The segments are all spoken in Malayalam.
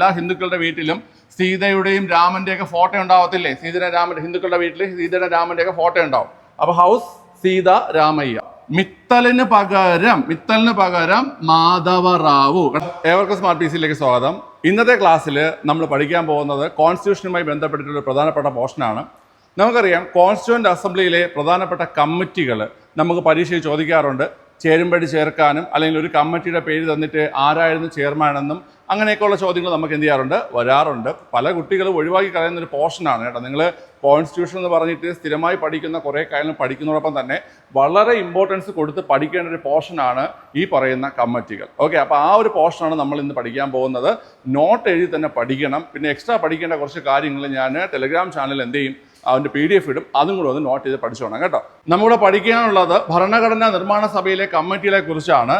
എല്ലാ ഹിന്ദുക്കളുടെ വീട്ടിലും സീതയുടെയും രാമന്റെയൊക്കെ ഫോട്ടോ ഉണ്ടാവത്തില്ലേ? സീതയുടെ രാമന്റെ ഹിന്ദുക്കളുടെ വീട്ടിൽ സീതയുടെ രാമന്റെയൊക്കെ ഫോട്ടോ ഉണ്ടാവും. അപ്പൊ ഹൗസ് സീത രാമയ്യ. മിത്തലിന് പകരം മിത്തലിന് പകരം മാധവ റാവു. ഏവർക്കും സ്മാർട്ട് പി സിയിലേക്ക് സ്വാഗതം. ഇന്നത്തെ ക്ലാസ്സിൽ നമ്മൾ പഠിക്കാൻ പോകുന്നത് കോൺസ്റ്റിറ്റ്യൂഷനുമായി ബന്ധപ്പെട്ടിട്ടുള്ള പ്രധാനപ്പെട്ട പോർഷനാണ്. നമുക്കറിയാം കോൺസ്റ്റിറ്റ്യൂന്റ് അസംബ്ലിയിലെ പ്രധാനപ്പെട്ട കമ്മിറ്റികൾ നമുക്ക് പരീക്ഷയിൽ ചോദിക്കാറുണ്ട്. ചേരുമ്പടി ചേർക്കാനും അല്ലെങ്കിൽ ഒരു കമ്മിറ്റിയുടെ പേര് തന്നിട്ട് ആരായിരുന്നു ചെയർമാൻ എന്നും അങ്ങനെയൊക്കെയുള്ള ചോദ്യങ്ങൾ നമുക്ക് എന്ത് ചെയ്യാറുണ്ട്? വരാറുണ്ട്. പല കുട്ടികളും ഒഴിവാക്കി കളയുന്ന ഒരു പോർഷനാണ് കേട്ടോ. നിങ്ങൾ കോൺസ്റ്റിറ്റ്യൂഷൻ എന്ന് പറഞ്ഞിട്ട് സ്ഥിരമായി പഠിക്കുന്ന കുറേ കാര്യങ്ങൾ പഠിക്കുന്നതോടൊപ്പം തന്നെ വളരെ ഇമ്പോർട്ടൻസ് കൊടുത്ത് പഠിക്കേണ്ട ഒരു പോർഷനാണ് ഈ പറയുന്ന കമ്മിറ്റികൾ. ഓക്കെ അപ്പോൾ ആ ഒരു പോർഷനാണ് നമ്മൾ ഇന്ന് പഠിക്കാൻ പോകുന്നത്. നോട്ട് എഴുതി തന്നെ പഠിക്കണം. പിന്നെ എക്സ്ട്രാ പഠിക്കേണ്ട കുറച്ച് കാര്യങ്ങൾ ഞാൻ ടെലിഗ്രാം ചാനൽ എന്ത് ചെയ്യും? അതിന്റെ പി ഡി എഫ് ഇടും. അതും കൂടെ ഒന്ന് നോട്ട് ചെയ്ത് പഠിച്ചോണം കേട്ടോ. നമ്മുടെ പഠിക്കാനുള്ളത് ഭരണഘടനാ നിർമ്മാണ സഭയിലെ കമ്മിറ്റികളെ കുറിച്ചാണ്.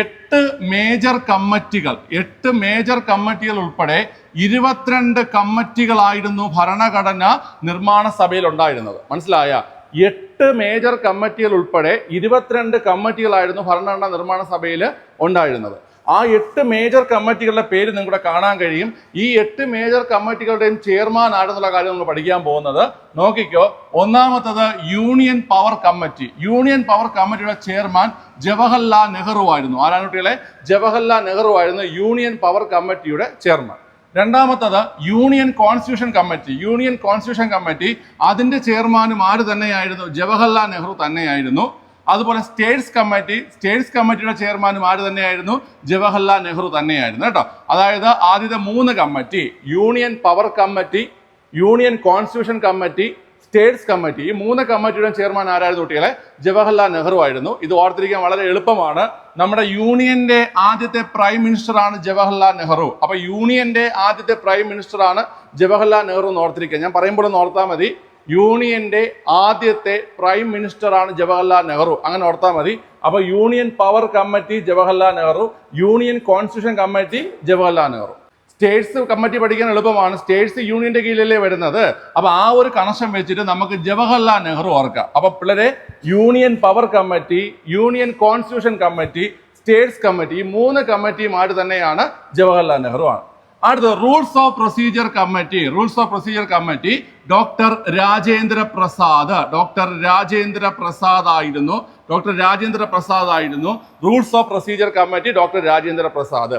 എട്ട് മേജർ കമ്മിറ്റികൾ എട്ട് മേജർ കമ്മിറ്റികൾ ഉൾപ്പെടെ ഇരുപത്തിരണ്ട് കമ്മിറ്റികളായിരുന്നു ഭരണഘടന നിർമ്മാണ സഭയിൽ ഉണ്ടായിരുന്നത്. മനസ്സിലായ? എട്ട് മേജർ കമ്മിറ്റികൾ ഉൾപ്പെടെ ഇരുപത്തിരണ്ട് കമ്മിറ്റികളായിരുന്നു ഭരണഘടനാ നിർമ്മാണ സഭയിൽ ഉണ്ടായിരുന്നത്. ആ എട്ട് മേജർ കമ്മിറ്റികളുടെ പേര് നിങ്ങളുടെ കാണാൻ കഴിയും. ഈ എട്ട് മേജർ കമ്മിറ്റികളുടെയും ചെയർമാൻ ആരെന്നുള്ള കാര്യം നമ്മൾ പഠിക്കാൻ പോകുന്നത്. നോക്കിക്കോ ഒന്നാമത്തത് union power committee. Union power കമ്മിറ്റിയുടെ ചെയർമാൻ ജവഹർലാൽ നെഹ്റു ആയിരുന്നു. ആരാണ് കുട്ടികളെ? ജവഹർലാൽ നെഹ്റു ആയിരുന്നു യൂണിയൻ പവർ കമ്മിറ്റിയുടെ ചെയർമാൻ രണ്ടാമത്തത് union constitution committee. Union constitution committee അതിന്റെ ചെയർമാനും ആര് തന്നെയായിരുന്നു? ജവഹർലാൽ നെഹ്റു തന്നെയായിരുന്നു. അതുപോലെ സ്റ്റേറ്റ്സ് കമ്മിറ്റി സ്റ്റേറ്റ്സ് കമ്മിറ്റിയുടെ ചെയർമാനും ആര് തന്നെയായിരുന്നു? ജവഹർലാൽ നെഹ്റു തന്നെയായിരുന്നു കേട്ടോ. അതായത് ആദ്യത്തെ മൂന്ന് committee union power committee union constitution committee states committee. ഈ മൂന്ന് കമ്മിറ്റിയുടെ ചെയർമാൻ ആരായിരുന്നു കുട്ടികളെ? ജവഹർലാൽ നെഹ്റു ആയിരുന്നു. ഇത് ഓർത്തിരിക്കാൻ വളരെ എളുപ്പമാണ്. നമ്മുടെ യൂണിയന്റെ ആദ്യത്തെ പ്രൈം മിനിസ്റ്റർ ആണ് ജവഹർലാൽ നെഹ്റു. അപ്പൊ യൂണിയന്റെ ആദ്യത്തെ പ്രൈം മിനിസ്റ്റർ ആണ് ജവഹർലാൽ നെഹ്റു എന്ന് ഓർത്തിരിക്കുക. ഞാൻ പറയുമ്പോൾ ഒന്ന് ഓർത്താൽ മതി. യൂണിയന്റെ ആദ്യത്തെ പ്രൈം മിനിസ്റ്റർ ആണ് ജവഹർലാൽ നെഹ്റു. അങ്ങനെ ഓർത്താൽ മതി. അപ്പൊ union power committee Jawaharlal Nehru union constitution committee Jawaharlal Nehru. States committee പഠിക്കാൻ എളുപ്പമാണ്. സ്റ്റേറ്റ്സ് യൂണിയന്റെ കീഴിലല്ലേ വരുന്നത്. അപ്പൊ ആ ഒരു കണക്ഷൻ വെച്ചിട്ട് നമുക്ക് ജവഹർലാൽ നെഹ്റു ഓർക്കാം. അപ്പൊ പിള്ളേരെ union power committee union constitution committee states committee മൂന്ന് കമ്മിറ്റിയുമായിട്ട് തന്നെയാണ് ജവഹർലാൽ നെഹ്റു ആണ്. അടുത്തത് rules of procedure committee rules of procedure committee doctor Rajendra Prasad. Doctor Rajendra Prasad ആയിരുന്നു. ഡോക്ടർ രാജേന്ദ്ര പ്രസാദ് ആയിരുന്നു. Rules of procedure committee doctor Rajendra Prasad.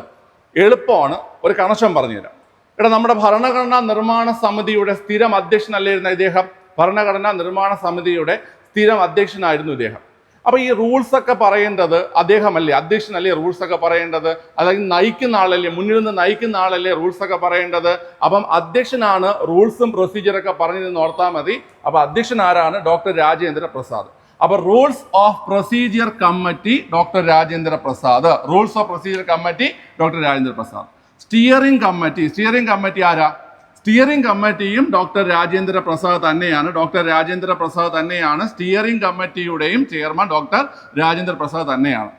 എളുപ്പമാണ്. ഒരു കണക്ഷൻ പറഞ്ഞുതരാം. ഇവിടെ നമ്മുടെ ഭരണഘടനാ നിർമ്മാണ സമിതിയുടെ സ്ഥിരം അധ്യക്ഷനല്ലായിരുന്ന ഇദ്ദേഹം? ഭരണഘടനാ നിർമ്മാണ സമിതിയുടെ സ്ഥിരം അധ്യക്ഷനായിരുന്നു ഇദ്ദേഹം. അപ്പൊ ഈ റൂൾസ് ഒക്കെ പറയേണ്ടത് അദ്ദേഹമല്ലേ? അധ്യക്ഷനല്ലേ റൂൾസ് ഒക്കെ പറയേണ്ടത്? അല്ലെങ്കിൽ നയിക്കുന്ന ആളല്ലേ? മുന്നിൽ നിന്ന് നയിക്കുന്ന ആളല്ലേ റൂൾസ് ഒക്കെ പറയേണ്ടത്? അപ്പം അധ്യക്ഷനാണ് റൂൾസും പ്രൊസീജിയറൊക്കെ പറഞ്ഞതെന്ന് ഓർത്താൽ മതി. അപ്പൊ അധ്യക്ഷൻ ആരാണ്? ഡോക്ടർ രാജേന്ദ്ര പ്രസാദ്. അപ്പൊ rules of procedure committee doctor Rajendra Prasad. Rules of procedure committee doctor Rajendra Prasad. Steering committee steering committee ആരാ? സ്റ്റിയറിംഗ് കമ്മിറ്റിയും ഡോക്ടർ രാജേന്ദ്ര പ്രസാദ് തന്നെയാണ്. ഡോക്ടർ രാജേന്ദ്ര പ്രസാദ് തന്നെയാണ്. സ്റ്റിയറിംഗ് കമ്മിറ്റിയുടെയും ചെയർമാൻ ഡോക്ടർ രാജേന്ദ്ര പ്രസാദ് തന്നെയാണ്.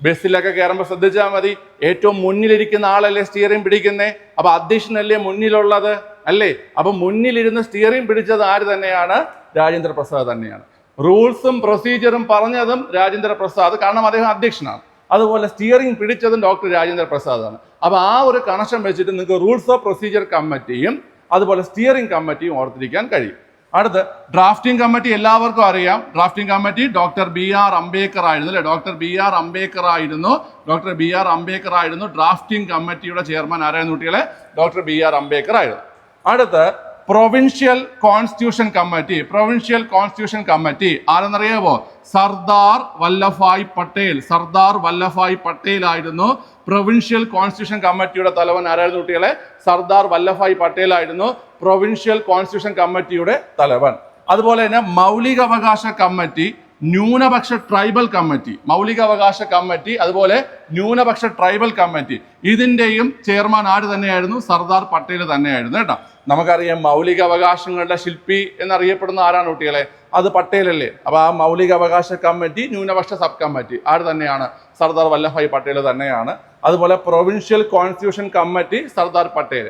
ബസ്സിലൊക്കെ കയറുമ്പോൾ ശ്രദ്ധിച്ചാൽ മതി. ഏറ്റവും മുന്നിലിരിക്കുന്ന ആളല്ലേ സ്റ്റിയറിംഗ് പിടിക്കുന്നേ? അപ്പൊ അധ്യക്ഷനല്ലേ മുന്നിലുള്ളത് അല്ലേ? അപ്പൊ മുന്നിലിരുന്ന് സ്റ്റിയറിംഗ് പിടിച്ചത് ആര് തന്നെയാണ്? രാജേന്ദ്ര പ്രസാദ് തന്നെയാണ്. റൂൾസും പ്രൊസീജിയറും പറഞ്ഞതും രാജേന്ദ്ര പ്രസാദ് കാരണം അദ്ദേഹം അധ്യക്ഷനാണ് അതുപോലെ സ്റ്റിയറിംഗ് പിടിച്ചതും ഡോക്ടർ രാജേന്ദ്ര പ്രസാദാണ് അപ്പൊ ആ ഒരു കണക്ഷൻ വെച്ചിട്ട് നിങ്ങൾക്ക് റൂൾസ് ഓഫ് പ്രൊസീജിയർ കമ്മിറ്റിയും അതുപോലെ സ്റ്റിയറിംഗ് കമ്മിറ്റിയും ഓർത്തിരിക്കാൻ കഴിയും. അടുത്ത് ഡ്രാഫ്റ്റിംഗ് കമ്മിറ്റി എല്ലാവർക്കും അറിയാം. Drafting committee doctor B R Ambedkar ആയിരുന്നു അല്ലേ? ഡോക്ടർ ബി ആർ അംബേദ്കർ ആയിരുന്നു. ഡോക്ടർ ബി ആർ അംബേദ്കർ ആയിരുന്നു ഡ്രാഫ്റ്റിംഗ് കമ്മിറ്റിയുടെ ചെയർമാൻ ആരായിരുന്നു കുട്ടികളെ? ഡോക്ടർ ബി ആർ അംബേദ്കർ ആയിരുന്നു. അടുത്ത് provincial constitution committee provincial constitution committee ആരെന്നറിയാമോ Sardar Vallabhbhai Patel. Sardar Vallabhbhai Patel ആയിരുന്നു പ്രൊവിൻഷ്യൽ കോൺസ്റ്റിറ്റ്യൂഷൻ കമ്മിറ്റിയുടെ തലവൻ. ആരായിരുന്നു കുട്ടികളെ? സർദാർ വല്ലഭായ് പട്ടേൽ ആയിരുന്നു പ്രൊവിൻഷ്യൽ കോൺസ്റ്റിറ്റ്യൂഷൻ കമ്മിറ്റിയുടെ തലവൻ. അതുപോലെ തന്നെ മൗലികാവകാശ കമ്മിറ്റി ന്യൂനപക്ഷ ട്രൈബൽ കമ്മിറ്റി മൗലികാവകാശ കമ്മിറ്റി അതുപോലെ ന്യൂനപക്ഷ ട്രൈബൽ കമ്മിറ്റി. ഇതിന്റെയും ചെയർമാൻ ആര് തന്നെയായിരുന്നു? സർദാർ പട്ടേൽ തന്നെയായിരുന്നു കേട്ടോ. നമുക്കറിയാം മൗലികാവകാശങ്ങളുടെ ശില്പി എന്നറിയപ്പെടുന്ന ആരാണ് കുട്ടികളെ? അത് പട്ടേലല്ലേ. അപ്പോൾ ആ മൗലികാവകാശ കമ്മിറ്റി ന്യൂനപക്ഷ സബ് കമ്മിറ്റി ആര് തന്നെയാണ്? സർദാർ വല്ലഭായ് പട്ടേൽ തന്നെയാണ്. അതുപോലെ provincial constitution committee Sardar Patel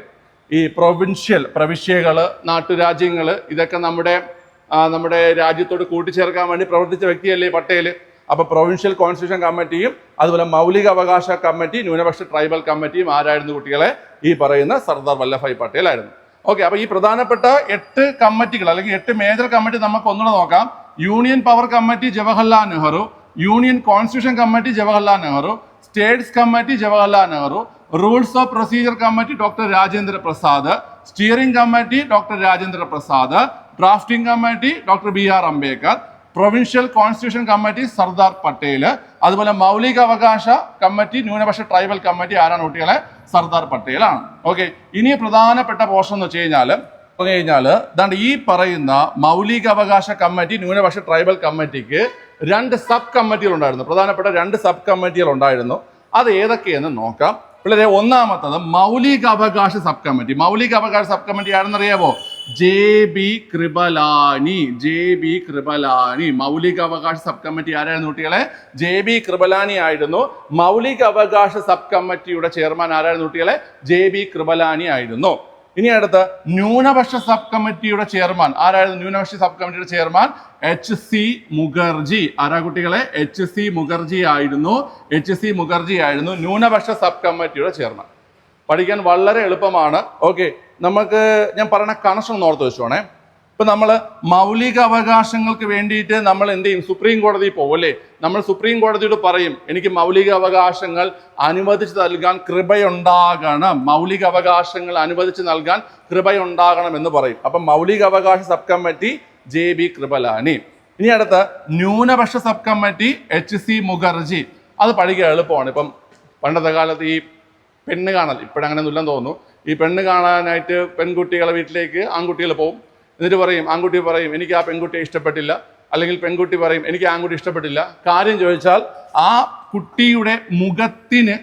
ഈ പ്രൊവിൻഷ്യൽ പ്രവിശ്യകൾ നാട്ടുരാജ്യങ്ങൾ ഇതൊക്കെ നമ്മുടെ നമ്മുടെ രാജ്യത്തോട് കൂട്ടിച്ചേർക്കാൻ വേണ്ടി പ്രവർത്തിച്ച വ്യക്തിയല്ലേ പട്ടേൽ അപ്പൊ പ്രൊവിൻഷ്യൽ കോൺസ്റ്റിറ്റ്യൂഷൻ കമ്മിറ്റിയും അതുപോലെ മൗലിക അവകാശ കമ്മിറ്റി ന്യൂനപക്ഷ ട്രൈബൽ കമ്മിറ്റിയും ആരായിരുന്നു കുട്ടികളെ? ഈ പറയുന്ന സർദാർ വല്ലഭായ് പട്ടേൽ ആയിരുന്നു ഓക്കെ അപ്പൊ ഈ പ്രധാനപ്പെട്ട എട്ട് കമ്മിറ്റികൾ അല്ലെങ്കിൽ എട്ട് മേജർ കമ്മിറ്റി നമുക്ക് ഒന്നുകൂടെ നോക്കാം. Union power committee Jawaharlal Nehru union constitution committee Jawaharlal Nehru states committee Jawaharlal Nehru rules of procedure committee doctor Rajendra Prasad steering committee doctor Rajendra Prasad drafting committee doctor B R Ambedkar. Provincial constitution committee Sardar Patel അതുപോലെ മൗലിക അവകാശ കമ്മിറ്റി ന്യൂനപക്ഷ ട്രൈബൽ കമ്മിറ്റി ആരാണ് കുട്ടികളെ? സർദാർ പട്ടേലാണ് ഓക്കെ ഇനി പ്രധാനപ്പെട്ട പോർഷൻ എന്ന് വെച്ച് കഴിഞ്ഞാൽ പറഞ്ഞു കഴിഞ്ഞാൽ ദാണ്ട് ഈ പറയുന്ന മൗലിക അവകാശ കമ്മിറ്റി ന്യൂനപക്ഷ ട്രൈബൽ കമ്മിറ്റിക്ക് രണ്ട് സബ് കമ്മിറ്റികൾ ഉണ്ടായിരുന്നു. പ്രധാനപ്പെട്ട രണ്ട് സബ് കമ്മിറ്റികൾ ഉണ്ടായിരുന്നു. അത് ഏതൊക്കെയെന്ന് നോക്കാം. പിള്ളേരെ ഒന്നാമത്തത് മൗലിക അവകാശ സബ് കമ്മിറ്റി മൗലിക അവകാശ sub committee ആരെന്നറിയാമോ J B Kripalani J B Kripalani മൗലിക അവകാശ സബ് കമ്മിറ്റി ആരായിരുന്നു കുട്ടികളെ? ജെ ബി കൃപലാനി ആയിരുന്നു. മൗലിക അവകാശ സബ് കമ്മിറ്റിയുടെ ചെയർമാൻ ആരായിരുന്നു കുട്ടികളെ? ജെ ബി കൃപലാനി ആയിരുന്നു. ഇനി അടുത്ത ന്യൂനപക്ഷ സബ് കമ്മിറ്റിയുടെ ചെയർമാൻ. ആരായിരുന്നു ന്യൂനപക്ഷ സബ് കമ്മിറ്റിയുടെ ചെയർമാൻ? H C Mukherjee. ആരാ കുട്ടികളെ? എച്ച് സി മുഖർജി ആയിരുന്നു. എച്ച് സി മുഖർജി ആയിരുന്നു ന്യൂനപക്ഷ സബ് കമ്മിറ്റിയുടെ ചെയർമാൻ. പഠിക്കാൻ വളരെ എളുപ്പമാണ്. ഓക്കെ. നമുക്ക് ഞാൻ പറയുന്ന കണക്ഷൻ ഒന്ന് ഓർത്ത് വെച്ചോണേ ഇപ്പൊ നമ്മൾ മൗലിക അവകാശങ്ങൾക്ക് വേണ്ടിയിട്ട് നമ്മൾ എന്ത് ചെയ്യും? സുപ്രീം കോടതിയിൽ പോകും അല്ലേ? നമ്മൾ സുപ്രീം കോടതിയോട് പറയും എനിക്ക് മൗലിക അവകാശങ്ങൾ അനുവദിച്ച് നൽകാൻ കൃപയുണ്ടാകണം. മൗലിക അവകാശങ്ങൾ അനുവദിച്ച് നൽകാൻ കൃപയുണ്ടാകണം എന്ന് പറയും. അപ്പം മൗലിക അവകാശ sub committee J B Kripalani. ഇനി അടുത്ത ന്യൂനപക്ഷ sub committee H C Mukherjee. അത് പഠിക്കാൻ എളുപ്പമാണ്. ഇപ്പം പണ്ടത്തെ കാലത്ത് ഈ പെണ്ണ് കാണൽ ഇപ്പോഴങ്ങനെ ഒന്നുമില്ലെന്ന് തോന്നുന്നു. ഈ പെണ്ണ് കാണാനായിട്ട് പെൺകുട്ടികളെ വീട്ടിലേക്ക് ആൺകുട്ടികൾ പോകും എന്നിട്ട് പറയും ആൺകുട്ടി പറയും എനിക്ക് ആ പെൺകുട്ടിയെ ഇഷ്ടപ്പെട്ടില്ല. അല്ലെങ്കിൽ പെൺകുട്ടി പറയും എനിക്ക് ആൺകുട്ടി ഇഷ്ടപ്പെട്ടില്ല. കാര്യം ചോദിച്ചാൽ ആ കുട്ടിയുടെ മുഖത്തിന്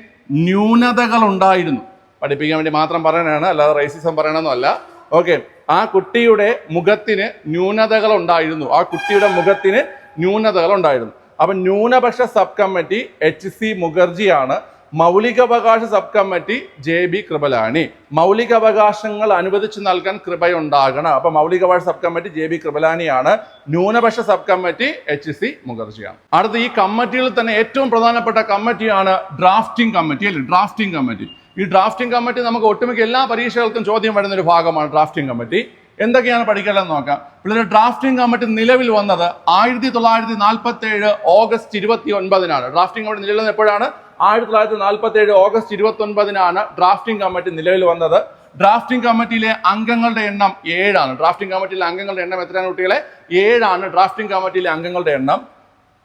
ന്യൂനതകൾ ഉണ്ടായിരുന്നു പഠിപ്പിക്കാൻ വേണ്ടി മാത്രം പറയണതാണ് അല്ലാതെ റൈസിസം പറയണമെന്നല്ല ഓക്കെ ആ കുട്ടിയുടെ മുഖത്തിന് ന്യൂനതകൾ ഉണ്ടായിരുന്നു ആ കുട്ടിയുടെ മുഖത്തിന് ന്യൂനതകൾ ഉണ്ടായിരുന്നു അപ്പൊ ന്യൂനപക്ഷ സബ് കമ്മിറ്റി എച്ച് സി മുഖർജിയാണ് മൗലികാവകാശ sub committee J B Kripalani. മൗലികാവകാശങ്ങൾ അനുവദിച്ചു നൽകാൻ കൃപയുണ്ടാകണം. അപ്പൊ മൗലികാവകാശ സബ് കമ്മിറ്റി ജെ ബി കൃപലാനിയാണ് ന്യൂനപക്ഷ സബ് കമ്മിറ്റി എച്ച് സി മുഖർജിയാണ്. അടുത്ത ഈ കമ്മിറ്റിയിൽ തന്നെ ഏറ്റവും പ്രധാനപ്പെട്ട കമ്മിറ്റിയാണ് ഡ്രാഫ്റ്റിംഗ് കമ്മിറ്റി അല്ലെ? Drafting committee. ഈ ഡ്രാഫ്റ്റിംഗ് കമ്മിറ്റി നമുക്ക് ഒട്ടുമിക്ക എല്ലാ പരീക്ഷകൾക്കും ചോദ്യം വരുന്ന ഒരു ഭാഗമാണ് ഡ്രാഫ്റ്റിംഗ് കമ്മിറ്റി. എന്തൊക്കെയാണ് പഠിക്കേണ്ടതെന്ന് നോക്കാം. പിള്ളേർ ഡ്രാഫ്റ്റിംഗ് കമ്മിറ്റി നിലവിൽ വന്നത് ആയിരത്തി തൊള്ളായിരത്തി നാൽപ്പത്തി ഏഴ് ഓഗസ്റ്റ് ഇരുപത്തി ഒൻപതിനാണ്. ഡ്രാഫ്റ്റിംഗ് കമ്മിറ്റി നിലവിൽ എപ്പോഴാണ്? ആയിരത്തി തൊള്ളായിരത്തി നാൽപ്പത്തി ഏഴ് ഓഗസ്റ്റ് ഇരുപത്തി ഒൻപതിനാണ് ഡ്രാഫ്റ്റിംഗ് കമ്മിറ്റി നിലവിൽ വന്നത്. ഡ്രാഫ്റ്റിംഗ് കമ്മിറ്റിയിലെ അംഗങ്ങളുടെ എണ്ണം ഏഴാണ്. ഡ്രാഫ്റ്റിംഗ് കമ്മിറ്റിയിലെ അംഗങ്ങളുടെ എണ്ണം എത്രയാണ് കുട്ടികളെ? ഏഴാണ് ഡ്രാഫ്റ്റിംഗ് കമ്മിറ്റിയിലെ അംഗങ്ങളുടെ എണ്ണം.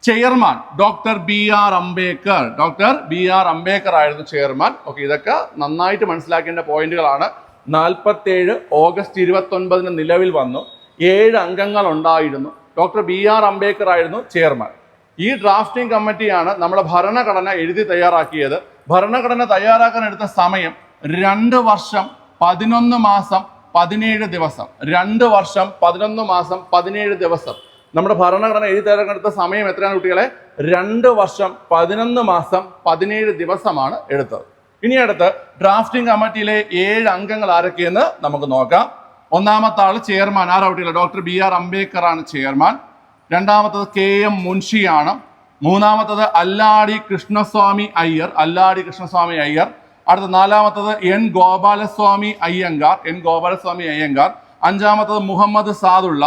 Chairman doctor B R Ambedkar. Doctor B R Ambedkar ആയിരുന്നു ചെയർമാൻ. ഓക്കെ ഇതൊക്കെ നന്നായിട്ട് മനസ്സിലാക്കേണ്ട പോയിന്റുകളാണ്. നാൽപ്പത്തേഴ് ഓഗസ്റ്റ് ഇരുപത്തി ഒൻപതിന് നിലവിൽ വന്നു. ഏഴ് അംഗങ്ങൾ ഉണ്ടായിരുന്നു. ഡോക്ടർ ബി ആർ അംബേദ്കർ ആയിരുന്നു ചെയർമാൻ. ഈ ഡ്രാഫ്റ്റിംഗ് കമ്മിറ്റിയാണ് നമ്മുടെ ഭരണഘടന എഴുതി തയ്യാറാക്കിയത്. ഭരണഘടന തയ്യാറാക്കാൻ എടുത്ത സമയം രണ്ട് വർഷം പതിനൊന്ന് മാസം പതിനേഴ് ദിവസം. രണ്ട് വർഷം പതിനൊന്ന് മാസം പതിനേഴ് ദിവസം. നമ്മുടെ ഭരണഘടന എഴുതി തയ്യാറാക്കാൻ സമയം എത്രയാണ് കുട്ടികളെ? രണ്ട് വർഷം പതിനൊന്ന് മാസം പതിനേഴ് ദിവസമാണ് എടുത്തത്. ഇനി അടുത്ത് ഡ്രാഫ്റ്റിംഗ് കമ്മിറ്റിയിലെ ഏഴ് അംഗങ്ങൾ ആരൊക്കെയെന്ന് നമുക്ക് നോക്കാം. ഒന്നാമത്തെ ആൾ ചെയർമാൻ ആരാ കുട്ടികളെ? ഡോക്ടർ ബി ആർ അംബേദ്കർ ആണ് ചെയർമാൻ രണ്ടാമത്തത് കെ എം മുൻഷിയാണ്. മൂന്നാമത്തത് അല്ലാടി കൃഷ്ണസ്വാമി അയ്യർ അല്ലാടി കൃഷ്ണസ്വാമി അയ്യർ. അടുത്ത നാലാമത്തത് എൻ ഗോപാലസ്വാമി അയ്യങ്കാർ എൻ ഗോപാലസ്വാമി അയ്യങ്കാർ. അഞ്ചാമത്തത് മുഹമ്മദ് സാദുള്ള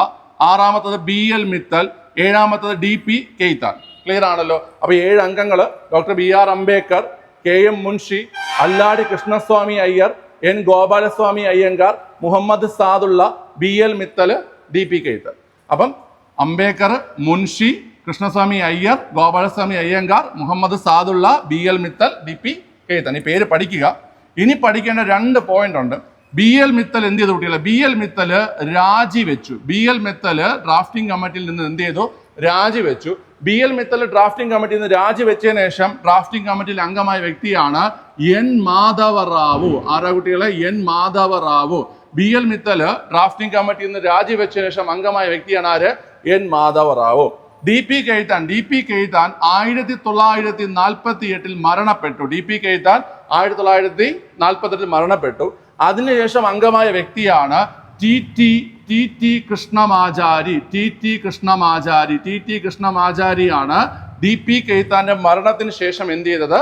ആറാമത്തത് ബി എൽ മിത്തൽ ഏഴാമത്തത് ഡി പി കെയ്ത്താൻ. ക്ലിയർ ആണല്ലോ? അപ്പൊ ഏഴ് അംഗങ്ങൾ doctor B R Ambedkar K M Munshi Alladi Krishnaswami Iyer N Gopalaswami Ayyangar Muhammad Saadulla B L Mittal D P Khaitan അപ്പം Ambedkar Munshi Krishnaswami Iyer Gopalaswami Ayyangar Muhammad Saadulla B L Mittal D P Khaitan ഈ പേര് പഠിക്കുക. ഇനി പഠിക്കേണ്ട രണ്ട് പോയിന്റ് ഉണ്ട്. ബി എൽ മിത്തൽ എന്ത് ചെയ്തു കുട്ടികളെ? ബി എൽ മിത്തൽ രാജിവെച്ചു ബി എൽ മിത്തൽ ഡ്രാഫ്റ്റിംഗ് കമ്മിറ്റിയിൽ നിന്ന് എന്ത് ചെയ്തു? രാജിവെച്ചു ബി എൽ മിത്തൽ ഡ്രാഫ്റ്റിംഗ് കമ്മിറ്റിയിൽ നിന്ന് രാജിവെച്ചതിന് ശേഷം ഡ്രാഫ്റ്റിംഗ് കമ്മിറ്റിയിൽ അംഗമായ വ്യക്തിയാണ് എൻ മാധവ റാവു ആരാ കുട്ടികളെ? N Madhava Rao B L Mittal drafting കമ്മിറ്റിയിൽ നിന്ന് രാജിവെച്ചതിന് ശേഷം അംഗമായ വ്യക്തിയാണ് ആര്? N Madhava Rao D P Khaitan D P Khaitan ആയിരത്തി തൊള്ളായിരത്തി നാൽപ്പത്തി എട്ടിൽ മരണപ്പെട്ടു. ഡി പി കെയ്ത്താൻ ആയിരത്തി തൊള്ളായിരത്തി നാൽപ്പത്തി എട്ടിൽ മരണപ്പെട്ടു. അതിനുശേഷം അംഗമായ വ്യക്തിയാണ് T T T T Krishnamachari T T Krishnamachari T T കൃഷ്ണമാചാരിയാണ് D P കെയ്ത്താന്റെ മരണത്തിന് ശേഷം എന്ത് ചെയ്തത്?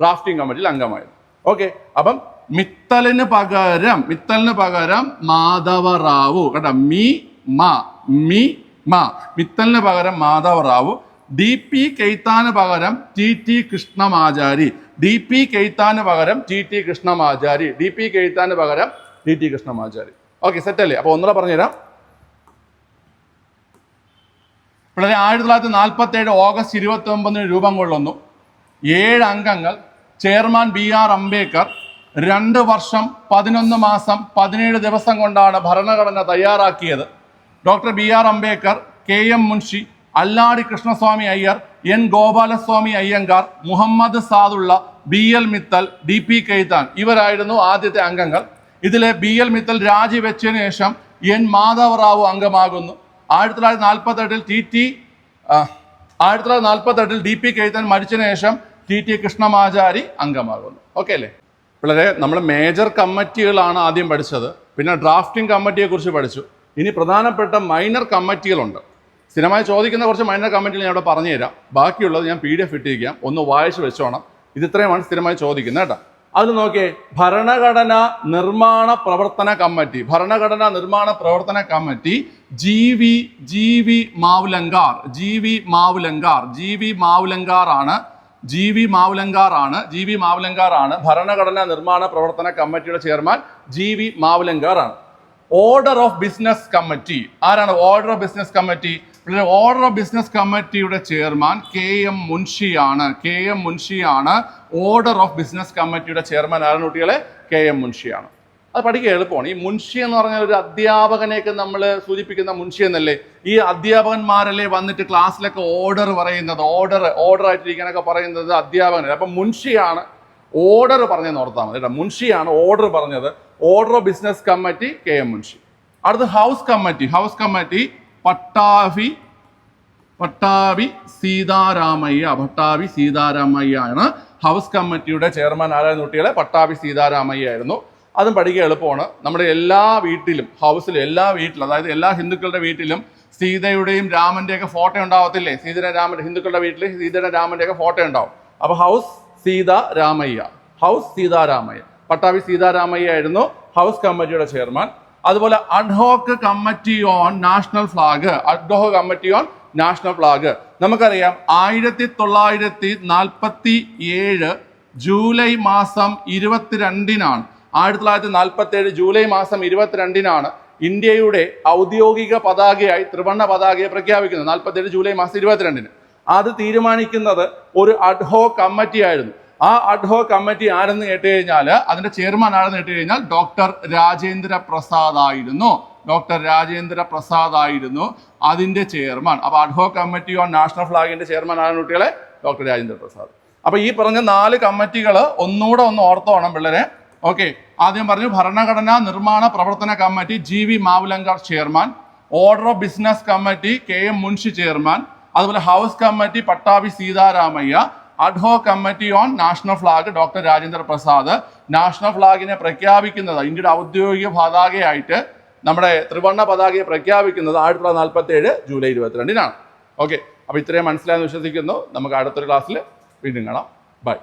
ഡ്രാഫ്റ്റിംഗ് കമ്മിറ്റിയിൽ അംഗമായത്. ഓക്കെ അപ്പം മിത്തലിന് പകരം മിത്തലിന് പകരം മാധവറാവു. കേട്ടോ മി മ മി മ മിത്തലിന് പകരം മാധവ റാവു ഡി പി കെയ്ത്താന് പകരം T T Krishnamachari D P കെയ്ത്താന് പകരം T T Krishnamachari D P കെയ്ത്താന് പകരം T T Krishnamachari. Okay set അല്ലേ? അപ്പൊ ഒന്നുകൂടെ പറഞ്ഞുതരാം. പിള്ളേരെ ആയിരത്തി തൊള്ളായിരത്തി നാൽപ്പത്തി ഏഴ് ഓഗസ്റ്റ് ഇരുപത്തി ഒമ്പതിന് രൂപം കൊള്ളുന്നു. ഏഴ് അംഗങ്ങൾ ചെയർമാൻ ബി ആർ അംബേദ്കർ രണ്ട് വർഷം പതിനൊന്ന് മാസം പതിനേഴ് ദിവസം കൊണ്ടാണ് ഭരണഘടന തയ്യാറാക്കിയത്. Doctor B R Ambedkar K M Munshi Alladi Krishnaswami Iyer N Gopalaswami Ayyangar Muhammad Saadulla B L Mittal D P Khaitan. ഇവരായിരുന്നു ആദ്യത്തെ അംഗങ്ങൾ. ഇതിലെ ബി എൽ മിത്തൽ രാജിവെച്ചതിന് ശേഷം എൻ മാധവറാവു അംഗമാകുന്നു. ആയിരത്തി തൊള്ളായിരത്തി നാൽപ്പത്തി എട്ടിൽ ടി ടി ആയിരത്തി തൊള്ളായിരത്തി നാൽപ്പത്തി എട്ടിൽ ഡി പി കെയ്ത്തൻ മരിച്ചതിന് ശേഷം ടി ടി കൃഷ്ണമാചാരി അംഗമാകുന്നു. ഓക്കെ അല്ലേ? വളരെ നമ്മൾ മേജർ കമ്മിറ്റികളാണ് ആദ്യം പഠിച്ചത്. പിന്നെ ഡ്രാഫ്റ്റിംഗ് കമ്മിറ്റിയെ കുറിച്ച് പഠിച്ചു. ഇനി പ്രധാനപ്പെട്ട മൈനർ കമ്മിറ്റികളുണ്ട്. സ്ഥിരമായി ചോദിക്കുന്ന കുറച്ച് മൈനർ കമ്മിറ്റികൾ ഞാൻ ഇവിടെ പറഞ്ഞുതരാം. ബാക്കിയുള്ളത് ഞാൻ പി ഡി എഫ് ഇട്ടിരിക്കാം. ഒന്ന് വായിച്ച് വെച്ചോണം. ഇത് ഇത്രയുമാണ് സ്ഥിരമായി ചോദിക്കുന്നത് കേട്ടോ. അത് നോക്കിയേ ഭരണഘടന നിർമ്മാണ പ്രവർത്തന കമ്മിറ്റി. ഭരണഘടന നിർമ്മാണ പ്രവർത്തന committee G V G V Mavalankar. G V Mavalankar. G V Mavalankar ആണ്. ജി വി മാവുലങ്കാർ ആണ്. ജി വി മാവുലങ്കാർ ആണ്. ഭരണഘടന നിർമ്മാണ പ്രവർത്തന കമ്മിറ്റിയുടെ ചെയർമാൻ ജി വി മാവുലങ്കാർ ആണ്. ഓർഡർ ഓഫ് ബിസിനസ് കമ്മിറ്റി ആരാണ് order of business committee order of business കമ്മിറ്റിയുടെ ചെയർമാൻ കെ എം മുൻഷിയാണ്. K M മുൻഷിയാണ് order of business committee chairman ആരാണ് കുട്ടികളെ? കെ എം മുൻഷിയാണ്. അത് പഠിക്കുക എളുപ്പമാണ്. ഈ മുൻഷി എന്ന് പറഞ്ഞാൽ ഒരു അധ്യാപകനെയൊക്കെ നമ്മൾ സൂചിപ്പിക്കുന്ന മുൻഷി എന്നല്ലേ? ഈ അധ്യാപകന്മാരല്ലേ വന്നിട്ട് ക്ലാസ്സിലൊക്കെ ഓർഡർ പറയുന്നത്? ഓർഡർ ഓർഡർ ആയിട്ടിരിക്കാനൊക്കെ പറയുന്നത് അധ്യാപകനല്ലേ അപ്പം മുൻഷിയാണ്. ഓർഡർ പറഞ്ഞെന്ന് ഓർത്താൽ മതി മുൻഷിയാണ് ഓർഡർ പറഞ്ഞത്. Order of business committee K M Munshi. അടുത്ത house committee. House committee Pattabhi Pattabhi Sitaramayya Pattabhi Sitaramayya ആണ് ഹൗസ് കമ്മിറ്റിയുടെ ചെയർമാൻ ആരായിരുന്നു കുട്ടികളെ? പട്ടാഭി സീതാരാമയ്യ ആയിരുന്നു. അതും പഠിക്കുക എളുപ്പമാണ്. നമ്മുടെ എല്ലാ വീട്ടിലും ഹൗസിലും എല്ലാ വീട്ടിലും അതായത് എല്ലാ ഹിന്ദുക്കളുടെ വീട്ടിലും സീതയുടെയും രാമന്റെയൊക്കെ ഫോട്ടോ ഉണ്ടാവത്തില്ലേ? സീതയുടെ രാമന്റെ ഹിന്ദുക്കളുടെ വീട്ടിൽ സീതയുടെ രാമന്റെയൊക്കെ ഫോട്ടോ ഉണ്ടാവും. അപ്പോൾ ഹൗസ് സീത രാമയ്യ ഹൗസ് സീതാരാമയ്യ. പട്ടാഭി സീതാരാമയ്യ ആയിരുന്നു ഹൗസ് കമ്മിറ്റിയുടെ ചെയർമാൻ. അതുപോലെ ad hoc committee on national flag ad hoc committee on national flag നമുക്കറിയാം ആയിരത്തി തൊള്ളായിരത്തി നാൽപ്പത്തി ഏഴ് ജൂലൈ മാസം ഇരുപത്തിരണ്ടിനാണ്. ആയിരത്തി തൊള്ളായിരത്തി നാൽപ്പത്തി ഏഴ് ജൂലൈ മാസം ഇരുപത്തിരണ്ടിനാണ് ഇന്ത്യയുടെ ഔദ്യോഗിക പതാകയായി ത്രിവർണ പതാകയെ പ്രഖ്യാപിക്കുന്നത്. നാൽപ്പത്തി ഏഴ് ജൂലൈ മാസം ഇരുപത്തിരണ്ടിന്. അത് തീരുമാനിക്കുന്നത് ഒരു അഡ്ഹോ കമ്മിറ്റി ആയിരുന്നു. ആ അഡ്ഹോ കമ്മിറ്റി ആരെന്ന് കേട്ട് കഴിഞ്ഞാൽ അതിന്റെ ചെയർമാൻ ആരെന്ന് കേട്ട് കഴിഞ്ഞാൽ ഡോക്ടർ രാജേന്ദ്ര പ്രസാദ് ആയിരുന്നു. ഡോക്ടർ രാജേന്ദ്ര പ്രസാദ് ആയിരുന്നു അതിന്റെ ചെയർമാൻ അപ്പൊ ad hoc committee on national ഫ്ലാഗിന്റെ chairman ആരാണ് കുട്ടികളെ? ഡോക്ടർ രാജേന്ദ്ര പ്രസാദ്. അപ്പൊ ഈ പറഞ്ഞ നാല് കമ്മിറ്റികൾ ഒന്നുകൂടെ ഒന്ന് ഓർത്തോണം പിള്ളേരെ. ഓക്കെ. ആദ്യം പറഞ്ഞു ഭരണഘടനാ നിർമ്മാണ പ്രവർത്തന committee G V Mavalankar chairman order of business committee K M Munshi chairman അതുപോലെ house committee Pattabhi Sitaramayya ad hoc committee on national flag doctor Rajendra Prasad. National ഫ്ലാഗിനെ പ്രഖ്യാപിക്കുന്നത് ഇന്ത്യയുടെ ഔദ്യോഗിക പതാകയായിട്ട് നമ്മുടെ ത്രിവർണ പതാകയെ പ്രഖ്യാപിക്കുന്നത് ആയിരത്തി തൊള്ളായിരത്തി നാൽപ്പത്തി ഏഴ് ജൂലൈ ഇരുപത്തിരണ്ടിനാണ്. ഓക്കെ അപ്പോൾ ഇത്രയും മനസ്സിലായെന്ന് വിശ്വസിക്കുന്നു. നമുക്ക് അടുത്തൊരു ക്ലാസ്സിൽ വീണ്ടും കാണാം. ബൈ